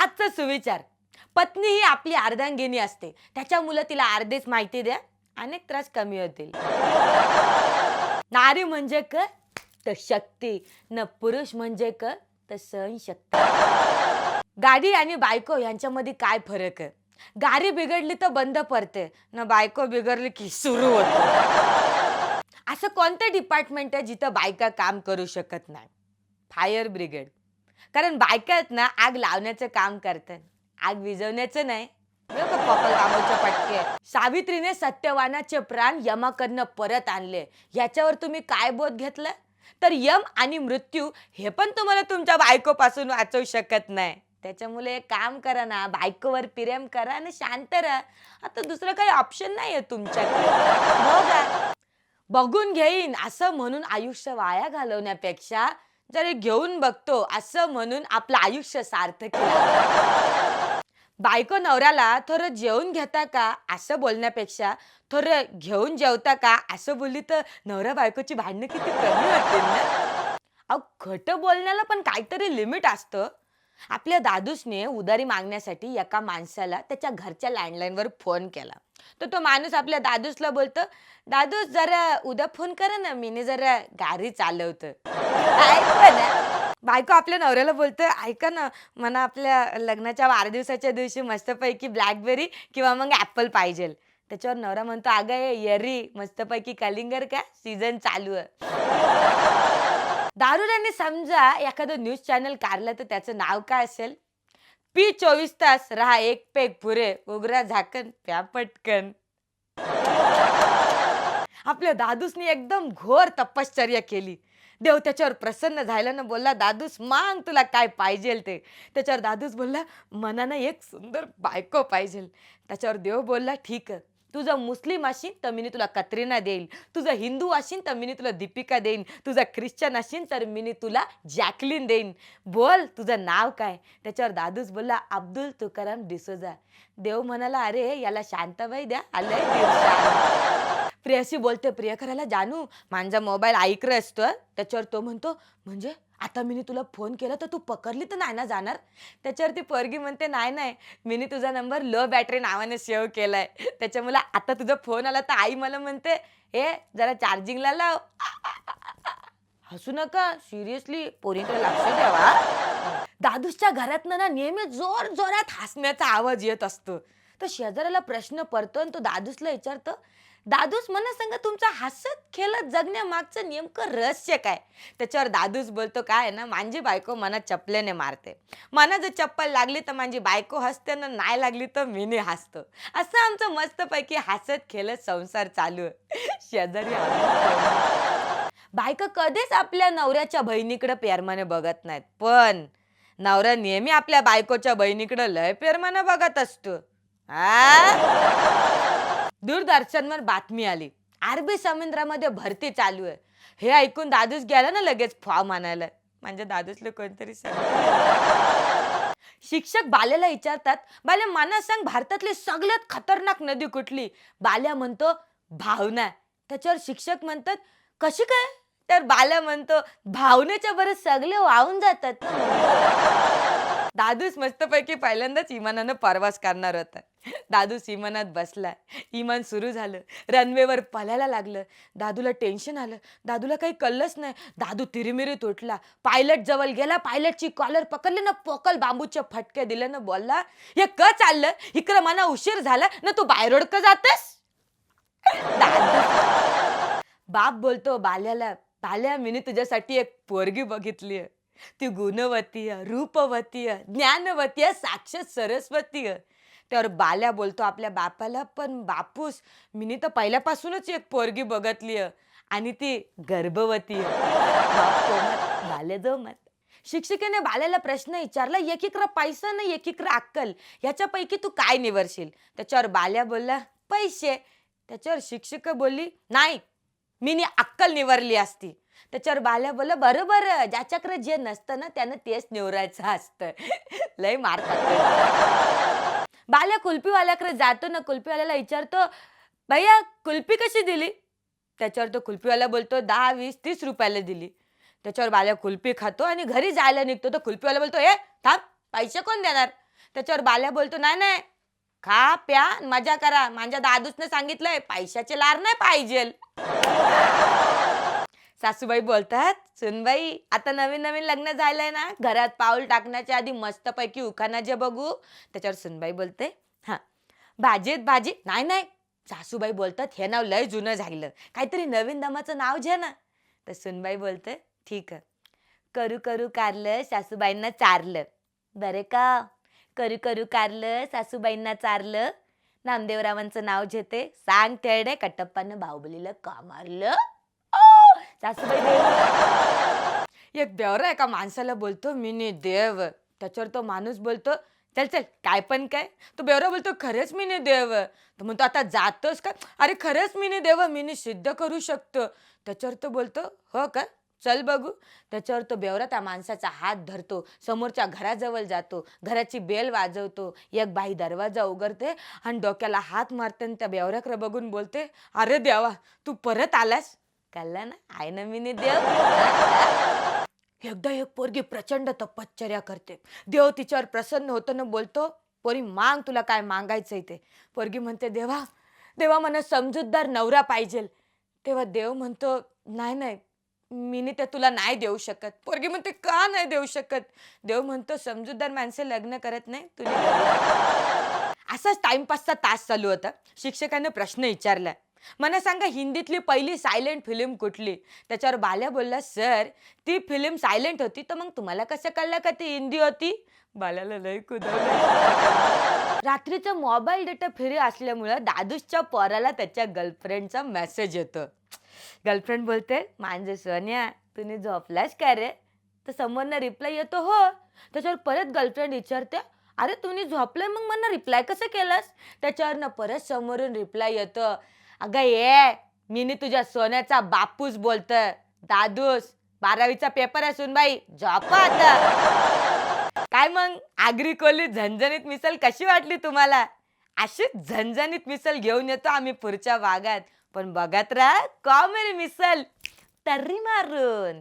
आजचा सुविचार. पत्नी ही आपली अर्धांगिनी असते. त्याच्या मुलं तिला अर्धेच माहिती द्या अनेक त्रास कमी होतील. नारी म्हणजे क तर शक्ती. न पुरुष म्हणजे क तर सहनशक्ती. गाडी आणि बायको यांच्यामध्ये काय फरक आहे? गाडी बिघडली तर बंद पडते. न बायको बिघडली की सुरू होते. असं कोणतं डिपार्टमेंट आहे जिथं बायका काम करू शकत नाही? फायर ब्रिगेड कारण बायका आहेत ना आग लावण्याचं काम करतात. आग विजवण्याचं नाही. का पटके. सावित्रीने सत्यवानाचे प्राण यमाकडनं परत आणले. याच्यावर तुम्ही काय बोध घेतलं? तर यम आणि मृत्यू हे पण तुम्हाला तुमच्या बायकोपासून वाचवू शकत नाही. त्याच्यामुळे एक काम करा ना बायकोवर प्रेम करा आणि शांत राहा. आता दुसरं काही ऑप्शन नाही आहे तुमच्याकडे बघून घेईन असं म्हणून आयुष्य वाया घालवण्यापेक्षा जरी घेऊन बघतो असं म्हणून आपलं आयुष्य सार्थक बायको नवऱ्याला थोडं जेवून घेता का असं बोलण्यापेक्षा थोडं घेऊन जेवता का असं बोलली तर नवरा बायकोची भांडणं किती कमी होतील ना? अहो खोटं बोलण्याला पण काहीतरी लिमिट असतं. आपल्या दादूसने उधारी मागण्यासाठी एका माणसाला त्याच्या घरच्या लँडलाईनवर फोन केला. तर तो माणूस आपल्या दादूसला बोलतो दादूस जरा उद्या फोन करा ना मीने जरा गाडी चालवतं बायको आपल्या नवऱ्याला बोलतं ऐका ना मला आपल्या लग्नाच्या वाढदिवसाच्या दिवशी मस्तपैकी ब्लॅकबेरी किंवा मग ॲपल पाहिजे. त्याच्यावर नवरा म्हणतो अगं ये येरी मस्तपैकी कलिंगर का? सीझन चालू आहे. दारुड्यांनी समजा एखादं न्यूज चॅनल काढलं तर त्याचं नाव काय असेल? पी चोवीस तास राहा एक पेग पुरे उगरा झाकण प्या पटकन. आपल्या दादूसनी एकदम घोर तपश्चर्या केली. देव त्याच्यावर प्रसन्न झाला ना बोलला दादूस मांग तुला काय पाहिजे ते. त्याच्यावर दादूस बोलला मनानं एक सुंदर बायको पाहिजे त्याच्यावर देव बोलला ठीक आहे. तुझं मुस्लिम असीन तर मी तुला कतरिना देईल. तुझं हिंदू असीन तर मी तुला दीपिका देईन. तुझं ख्रिश्चन असीन तर मी तुला जॅकलिन देईन. बोल तुझं नाव काय? त्याच्यावर दादूस बोलला अब्दुल तुकाराम डिसोजा. देव म्हणाला अरे याला शांताबाई द्या आलंय प्रियाशी बोलते प्रियकराला जानू माझा मोबाईल ऐकलं असतो. त्याच्यावर तो म्हणतो म्हणजे आता मी तुला फोन केला तर तू पकडली तर नाही ना जाणार? त्याच्यावर ती पोरगी म्हणते नाही नाही मी तुझा नंबर लो बॅटरी नावाने सेव्ह केलाय. त्याच्यामुळे आता तुझा फोन आला तर आई मला म्हणते ए जरा चार्जिंगला लाव. हसू नका सिरियसली पोरींकडे लक्ष द्यावा दादूसच्या घरातनं ना नेहमी जोर जोरात हसण्याचा आवाज येत असतो. तर शेजाऱ्याला प्रश्न पडतो आणि तो दादूसला विचारतो दादूस मला सांगा तुमचा हसत खेळत जगण्यामागचं नेमकं रहस्य काय? त्याच्यावर दादूस बोलतो काय ना माझी बायको मना चपल्याने मारते. मना जर चप्पल लागली तर माझी बायको हसते ना नाही लागली तर मीने हसतो. असं आमचं मस्तपैकी हसत खेळत संसार चालू आहे. शेजारी बायका कधीच आपल्या नवऱ्याच्या बहिणीकडे प्रेमाने बघत नाहीत. पण नवरा नेहमी आपल्या बायकोच्या बहिणीकडे लय प्रेमाने बघत असतो. आ? दूरदर्शनवर बातमी आली. अरबी समुद्रामध्ये भरती चालू आहे. हे ऐकून दादूस गेला ना लगेच फॉर्म आणायला. म्हणजे दादूसला कोणतरी शिक्षक बाल्याला विचारतात बाल्या मला सांग भारतातली सगळ्यात खतरनाक नदी कुठली? बाल्या म्हणतो भावना. त्याच्यावर शिक्षक म्हणतात कशी काय? तर बाल्या म्हणतो भावनेच्या बरं सगळे वाहून जातात. दादूस मस्तपैकी पहिल्यांदाच इमानानं परवास करणार होता. दादू इमानात बसला इमान सुरू झालं. रनवेवर पळायला लागलं. दादूला टेन्शन आलं. दादूला काही कळलंच नाही. दादू तिरीमिरी तुटला पायलट जवळ गेला. पायलटची कॉलर पकडली ना पोकल बांबूच्या फटक्या दिल्या ना बोलला हे क चाललं? इकडं मला उशीर झाला. ना तू बायरोड का जातेस? दादू बाप बोलतो बाल्याला बाल्या मी तुझ्यासाठी एक पोरगी बघितली आहे ती गुणवती रूपवतीय रूपवती ज्ञानवती साक्षात सरस्वती तर त्यावर बाल्या बोलतो आपल्या बापाला पण बापूस मिनी तर पहिल्यापासूनच एक पोरगी बघतली आणि ती गर्भवती बाल्या शिक्षिकेने बाल्याला प्रश्न विचारला एकीकडं पैसा ना एकीकडं अक्कल. याच्यापैकी तू काय निवडशील? त्याच्यावर बाल्या बोलला पैसे. त्याच्यावर शिक्षिका बोलली नाही मी अक्कल निवरली असती. त्याच्यावर बाल्या बोल बरोबर ज्याच्याकडे जे नसतं ना त्यानं तेच निवरायचं असतं. लय मार बाल्या कुल्फीवाल्याकडे जातो ना कुल्फीवाल्याला विचारतो भैया कुल्फी कशी दिली? त्याच्यावर तो कुल्फीवाला बोलतो दहा वीस तीस रुपयाला दिली. त्याच्यावर बाल्या कुल्फी खातो आणि घरी जायला निघतो. तर कुल्फीवाला बोलतो ए थांब पैसे कोण देणार? त्याच्यावर बाल्या बोलतो नाही नाही खा प्या मजा करा. माझ्या दादूसने सांगितलंय पैशाचे लार नाही पाहिजे सासूबाई बोलतात सुनबाई आता नवीन नवीन लग्न झालंय ना घरात पाऊल टाकण्याच्या आधी मस्तपैकी उखाणा जे बघू. त्याच्यावर सुनबाई बोलते हा भाजीत भाजी नाही नाही सासूबाई बोलतात हे नाव लय जुनं झालं काहीतरी नवीन दमाचं नाव घ्या ना. तर सुनबाई बोलते ठीक आहे. करू करू कारलं सासूबाईंना चारलं. बरे का? करू करू कारलं सासूबाईंना चारलं. नामदेवरावांचं नाव घेते सांग तेडे कटप्पानं बाहुबलीला का मारलं? सासूबाई एक देवरा एका माणसाला बोलतो मी नी देव. त्याच्यावर तो माणूस बोलतो चल चल काय पण काय. तो बेवरा बोलतो खरंच मी नी देव. तो म्हणतो आता जातोस का? अरे खरंच मी नी देव मी नी सिद्ध करू शकतो. त्याच्यावर तो बोलतो हो का? चल बघू. त्याच्यावर तो बेवरा त्या माणसाचा हात धरतो समोरच्या घराजवळ जातो घराची बेल वाजवतो एक बाई दरवाजा उघडते आणि डोक्याला हात मारते आणि त्या बेवऱ्याकडे बघून बोलते अरे देवा तू परत आलास? कळलं ना आहे ना मी देव एकदा एक पोरगी प्रचंड तपश्चर्या करते. देव तिच्यावर प्रसन्न होतो ना बोलतो पोरी मांग तुला काय मागायचंय ते. पोरगी म्हणते देवा देवा मला समजूतदार नवरा पाहिजे तेव्हा देव म्हणतो नाही नाही मी ते तुला नाही देऊ शकत. पोरगी म्हणते का नाही देऊ शकत? देव म्हणतो समजूतदार माणसे लग्न करत नाही तुझे असाच टाइमपासचा तास चालू होता. शिक्षकाने प्रश्न विचारला मला सांगा हिंदीतली पहिली सायलेंट फिल्म कुठली? त्याच्यावर बाल्या बोलला सर ती फिल्म सायलेंट होती तर मग तुम्हाला कसं कळलं का ती हिंदी होती? बाल्याला लय कुदवलं. रात्रीचा मोबाईल डेटा फ्री असल्यामुळं दादूसच्या पोराला त्याच्या गर्लफ्रेंडचा मेसेज येतो. गर्लफ्रेंड बोलते माझे सोन्या तुम्ही झोपलास का रे? तर समोरनं रिप्लाय येतो हो. त्याच्यावर परत गर्लफ्रेंड विचारते अरे तुम्ही झोपलंय मग मला रिप्लाय कसं केलास? त्याच्यावरनं परत समोरून रिप्लाय येतो अगं ये मीनी तुझ्या सोन्याचा बापूस बोलत दादूस बारावीचा पेपर असून बाई झोपा आता. काय मग आगरी कोली झणझणीत मिसल कशी वाटली तुम्हाला? अशी झणझणीत मिसल घेऊन येतो आम्ही पुढच्या भागात पण बघत राहा कॉमेडी मिसल तर्री मारून.